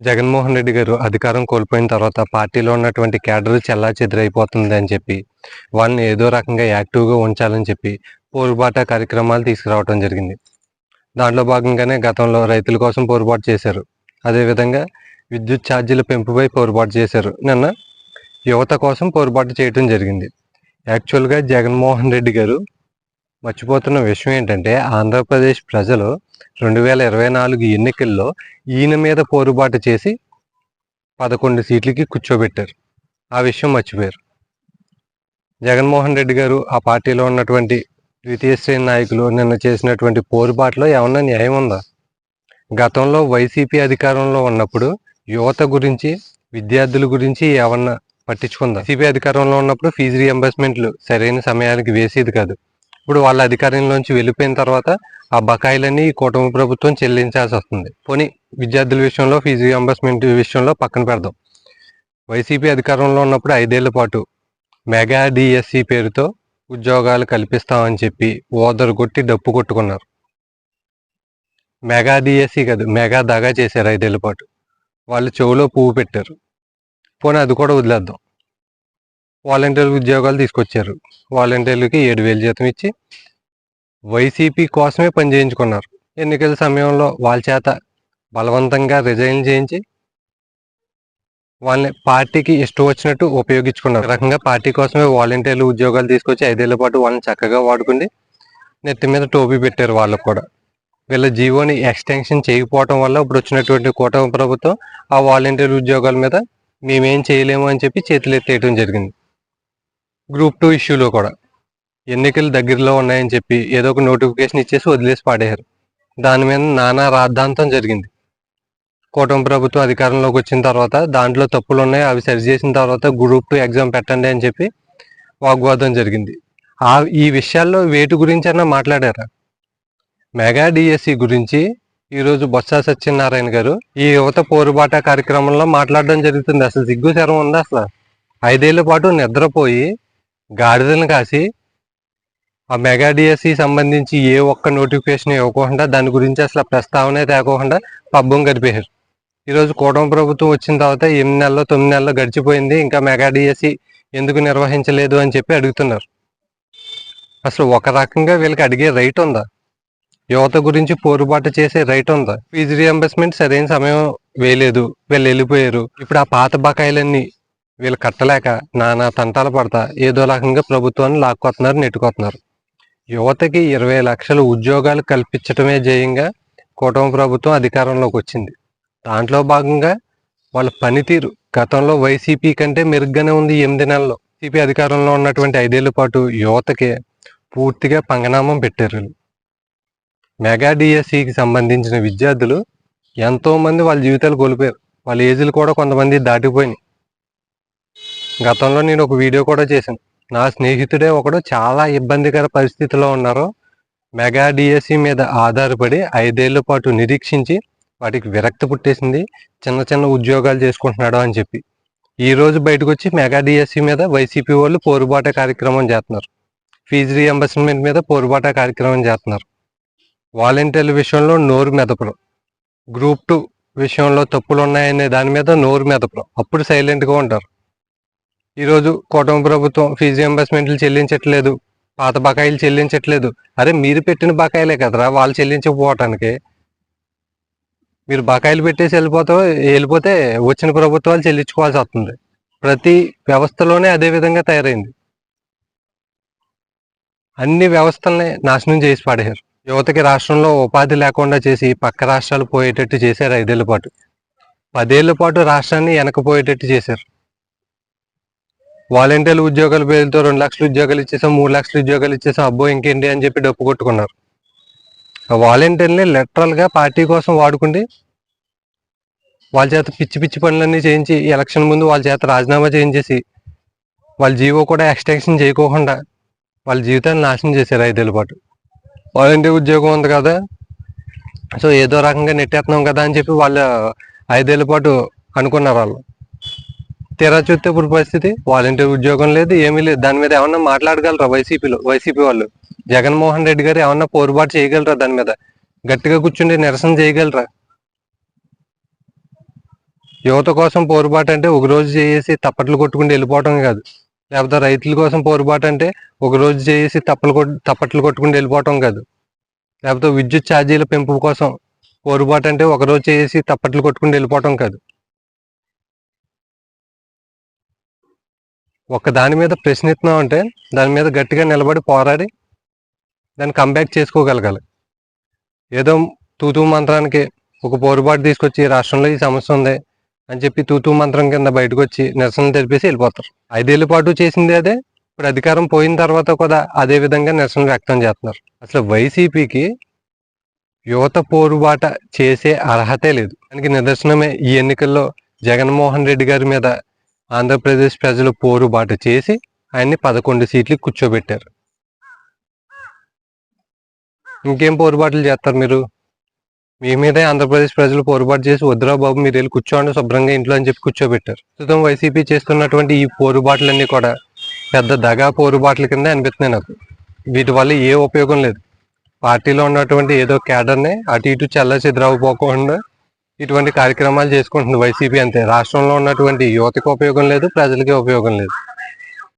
జగన్మోహన్ రెడ్డి గారు అధికారం కోల్పోయిన తర్వాత పార్టీలో ఉన్నటువంటి క్యాడర్ చెల్లా చెదిరైపోతుంది అని చెప్పి వాళ్ళని ఏదో రకంగా యాక్టివ్గా ఉంచాలని చెప్పి పోరుబాట కార్యక్రమాలు తీసుకురావడం జరిగింది. దాంట్లో భాగంగానే గతంలో రైతుల కోసం పోరుబాటు చేశారు. అదేవిధంగా విద్యుత్ ఛార్జీల పెంపుపై పోరుబాటు చేశారు. నిన్న యువత కోసం పోరుబాటు చేయడం జరిగింది. యాక్చువల్గా జగన్మోహన్ రెడ్డి గారు మర్చిపోతున్న విషయం ఏంటంటే ఆంధ్రప్రదేశ్ ప్రజలు రెండు వేల ఇరవై నాలుగు ఎన్నికల్లో ఈయన మీద పోరుబాటు చేసి పదకొండు సీట్లకి కూర్చోబెట్టారు. ఆ విషయం మర్చిపోయారు. జగన్మోహన్ రెడ్డి గారు ఆ పార్టీలో ఉన్నటువంటి ద్వితీయ శ్రేణి నాయకులు నిన్న చేసినటువంటి పోరుబాటులో ఏమన్నా న్యాయం ఉందా? గతంలో వైసీపీ అధికారంలో ఉన్నప్పుడు యువత గురించి విద్యార్థుల గురించి ఏమన్నా పట్టించుకుందా? వైసీపీ అధికారంలో ఉన్నప్పుడు ఫీజు రీఎంబర్స్మెంట్లు సరైన సమయానికి వేసేది కాదు. ఇప్పుడు వాళ్ళ అధికారంలోంచి వెళ్ళిపోయిన తర్వాత ఆ బకాయిలన్నీ ఈ కూటమి ప్రభుత్వం చెల్లించాల్సి వస్తుంది. పోనీ విద్యార్థుల విషయంలో ఫీజు రియంబర్స్మెంట్ విషయంలో పక్కన పెడదాం. వైసీపీ అధికారంలో ఉన్నప్పుడు ఐదేళ్ళ పాటు మెగా డిఎస్సి పేరుతో ఉద్యోగాలు కల్పిస్తామని చెప్పి ఓదరు కొట్టి డప్పు కొట్టుకున్నారు. మెగా డిఎస్సి కాదు మెగా దగా చేశారు ఐదేళ్ళ పాటు. వాళ్ళు చెవులో పువ్వు పెట్టారు. పోనీ అది కూడా వదిలేద్దాం. వాలంటీర్ ఉద్యోగాలు తీసుకొచ్చారు. వాలంటీర్లకి ఏడు వేలు జీతం ఇచ్చి వైసీపీ కోసమే పని చేయించుకున్నారు. ఎన్నికల సమయంలో వాళ్ళ చేత బలవంతంగా రిజైన్ చేయించి వాళ్ళని పార్టీకి ఇష్టం వచ్చినట్టు ఉపయోగించుకున్నారు. రకంగా పార్టీ కోసమే వాలంటీర్లు ఉద్యోగాలు తీసుకొచ్చి ఐదేళ్ళ పాటు వాళ్ళని చక్కగా వాడుకుని నెత్తి మీద టోపీ పెట్టారు వాళ్ళకు కూడా. వీళ్ళ జీవోని ఎక్స్టెన్షన్ చేయకపోవటం వల్ల ఇప్పుడు వచ్చినటువంటి కూటమి ప్రభుత్వం ఆ వాలంటీర్ ఉద్యోగాల మీద మేమేం చేయలేము అని చెప్పి చేతులు ఎత్తేయడం జరిగింది. గ్రూప్ టూ ఇష్యూలో కూడా. ఎన్నికలు దగ్గరలో ఉన్నాయని చెప్పి ఏదో ఒక నోటిఫికేషన్ ఇచ్చేసి వదిలేసి పాడేశారు. దాని మీద నానా రాద్ధాంతం జరిగింది. కూటమి ప్రభుత్వం అధికారంలోకి వచ్చిన తర్వాత దాంట్లో తప్పులు ఉన్నాయి అవి సరి చేసిన తర్వాత గ్రూప్ టూ ఎగ్జామ్ పెట్టండి అని చెప్పి వాగ్వాదం జరిగింది. ఆ ఈ విషయాల్లో వేటి గురించి అన్నా మాట్లాడారా? మెగా డిఎస్సి గురించి ఈరోజు బొత్స సత్యనారాయణ గారు ఈ యువత పోరుబాట కార్యక్రమంలో మాట్లాడడం జరుగుతుంది. అసలు సిగ్గు శరం ఉందా అసలు? ఐదేళ్ళ పాటు నిద్రపోయి గాడిదలను కాసి ఆ మెగా డిఎస్సి సంబంధించి ఏ ఒక్క నోటిఫికేషన్ ఇవ్వకుండా దాని గురించి అసలు ప్రస్తావన తేకోకుండా పబ్బం గడిపేశారు. ఈరోజు కూటమి ప్రభుత్వం వచ్చిన తర్వాత ఎనిమిది నెలలు తొమ్మిది నెలలు గడిచిపోయింది. ఇంకా మెగా డిఎస్సి ఎందుకు నిర్వహించలేదు అని చెప్పి అడుగుతున్నారు. అసలు ఒక రకంగా వీళ్ళకి అడిగే రైట్ ఉందా? యువత గురించి పోరుబాటు చేసే రైట్ ఉందా? ఫీజు రియంబర్స్మెంట్ సరైన సమయం వేయలేదు. వీళ్ళు వెళ్ళిపోయారు. ఇప్పుడు ఆ పాత బకాయిలన్నీ వీళ్ళు కట్టలేక నానా తంటాలు పడతా ఏదో రకంగా ప్రభుత్వాన్ని లాక్కొస్తున్నారు నెట్టుకొస్తున్నారు యువతకి ఇరవై లక్షల ఉద్యోగాలు కల్పించటమే జయంగా కూటమి ప్రభుత్వం అధికారంలోకి వచ్చింది. దాంట్లో భాగంగా వాళ్ళ పనితీరు గతంలో వైసీపీ కంటే మెరుగ్గానే ఉంది ఎనిమిది నెలల్లో. వైసీపీ అధికారంలో ఉన్నటువంటి ఐదేళ్ళ పాటు యువతకి పూర్తిగా పంగనామం పెట్టారు మెగా డిఎస్సికి సంబంధించిన విద్యార్థులు ఎంతో మంది వాళ్ళ జీవితాలు కోల్పోయారు. వాళ్ళ ఏజ్లు కూడా కొంతమంది దాటిపోయినాయి. గతంలో నేను ఒక వీడియో కూడా చేశాను. నా స్నేహితుడే ఒకడు చాలా ఇబ్బందికర పరిస్థితిలో ఉన్నారు. మెగా డిఎస్సి మీద ఆధారపడి ఐదేళ్ళ పాటు నిరీక్షించి వాటికి విరక్తి పుట్టేసింది. చిన్న చిన్న ఉద్యోగాలు చేసుకుంటున్నాడు అని చెప్పి. ఈ రోజు బయటకు వచ్చి మెగా డిఎస్సి మీద వైసీపీ వాళ్ళు పోరుబాట కార్యక్రమం చేస్తున్నారు. ఫీజు రియంబర్స్మెంట్ మీద పోరుబాట కార్యక్రమం చేస్తున్నారు. వాలంటీర్ల విషయంలో నోరు మెదపడం గ్రూప్ టూ విషయంలో తప్పులు ఉన్నాయనే దాని మీద నోరు మెదపడం అప్పుడు సైలెంట్గా ఉంటారు. ఈరోజు కూటమి ప్రభుత్వం ఫీజు ఎంబర్స్మెంట్లు చెల్లించట్లేదు పాత బకాయిలు చెల్లించట్లేదు. అరే మీరు పెట్టిన బకాయిలే కదరా వాళ్ళు చెల్లించకపోవటానికి. మీరు బకాయిలు పెట్టేసి వెళ్ళిపోతా వెళ్ళిపోతే వచ్చిన ప్రభుత్వాలు చెల్లించుకోవాల్సి వస్తుంది. ప్రతి వ్యవస్థలోనే అదే విధంగా తయారైంది. అన్ని వ్యవస్థల్ని నాశనం చేసి పడేశారు. యువతకి రాష్ట్రంలో ఉపాధి లేకుండా చేసి పక్క రాష్ట్రాలు పోయేటట్టు చేశారు ఐదేళ్ళ పాటు. పదేళ్ళ పాటు రాష్ట్రాన్ని వెనకపోయేటట్టు చేశారు. వాలంటీర్లు ఉద్యోగాల పేరుతో రెండు లక్షలు ఉద్యోగాలు ఇచ్చేసాం మూడు లక్షలు ఉద్యోగాలు ఇచ్చేసాం. అబ్బో ఇంకేంటి అని చెప్పి డప్పు కొట్టుకున్నారు. వాలంటీర్ని లిటరల్గా పార్టీ కోసం వాడుకుండి వాళ్ళ చేత పిచ్చి పిచ్చి పనులన్నీ చేయించి ఎలక్షన్ ముందు వాళ్ళ చేత రాజీనామా చేయించేసి వాళ్ళ జీవో కూడా ఎక్స్టెన్షన్ చేయకోకుండా వాళ్ళ జీవితాన్ని నాశనం చేశారు ఐదేళ్ళ పాటు. వాలంటీర్ ఉద్యోగం ఉంది కదా సో ఏదో రకంగా నెట్టేస్తున్నాం కదా అని చెప్పి వాళ్ళు ఐదేళ్ళ పాటు అనుకున్నారు వాళ్ళు. తీరా చూస్తే ఇప్పుడు పరిస్థితి. వాలంటీర్ ఉద్యోగం లేదు ఏమీ లేదు. దాని మీద ఏమన్నా మాట్లాడగలరా వైసీపీలో? వైసీపీ వాళ్ళు. జగన్మోహన్ రెడ్డి గారు ఏమన్నా పోరుబాటు చేయగలరా దాని మీద? గట్టిగా కూర్చుండి నిరసన చేయగలరా? యువత కోసం పోరుబాటు అంటే ఒక రోజు చేసి తప్పట్లు కొట్టుకుంటూ వెళ్ళిపోవటం కాదు. లేకపోతే రైతుల కోసం పోరుబాటు అంటే ఒక రోజు చేసి తప్పలు తప్పట్లు కొట్టుకుంటూ వెళ్ళిపోవటం కాదు. లేకపోతే విద్యుత్ ఛార్జీల పెంపు కోసం పోరుబాటు అంటే ఒక రోజు చేసి తప్పట్లు కొట్టుకుంటూ వెళ్ళిపోవటం కాదు. ఒక దాని మీద ప్రశ్నిస్తున్నాం అంటే దాని మీద గట్టిగా నిలబడి పోరాడి దాన్ని కంబ్యాక్ చేసుకోగలగాలి. ఏదో తూతూ మంత్రానికి ఒక పోరుబాటు తీసుకొచ్చి రాష్ట్రంలో ఈ సమస్య ఉంది అని చెప్పి తూతూ మంత్రం కింద బయటకు వచ్చి నిరసన తెలిపేసి వెళ్ళిపోతారు. ఐదేళ్ళ పాటు చేసింది అదే ఇప్పుడు అధికారం పోయిన తర్వాత కూడా అదే విధంగా నిరసన వ్యక్తం చేస్తున్నారు. అసలు వైసీపీకి యువత పోరుబాట చేసే అర్హతే లేదు. దానికి నిదర్శనమే ఈ ఎన్నికల్లో జగన్మోహన్ రెడ్డి గారి మీద ఆంధ్రప్రదేశ్ ప్రజలు పోరుబాటు చేసి ఆయన్ని పదకొండు సీట్లు కూర్చోబెట్టారు. ఇంకేం పోరుబాట్లు చేస్తారు మీరు? మీ మీదే ఆంధ్రప్రదేశ్ ప్రజలు పోరుబాటు చేసి వద్దురా బాబు మీరు వెళ్ళి కూర్చోండి శుభ్రంగా ఇంట్లో అని చెప్పి కూర్చోబెట్టారు. ప్రస్తుతం వైసీపీ చేస్తున్నటువంటి ఈ పోరుబాట్లన్నీ కూడా పెద్ద దగా పోరుబాట్ల కింద అనిపిస్తున్నాయి నాకు. వీటి వల్ల ఏ ఉపయోగం లేదు. పార్టీలో ఉన్నటువంటి ఏదో క్యాడర్ని అటు ఇటు చల్ల చెదరవపోకుండా ఇటువంటి కార్యక్రమాలు చేసుకుంటుంది వైసీపీ అంతే. రాష్ట్రంలో ఉన్నటువంటి యువతకు ఉపయోగం లేదు ప్రజలకి ఉపయోగం లేదు.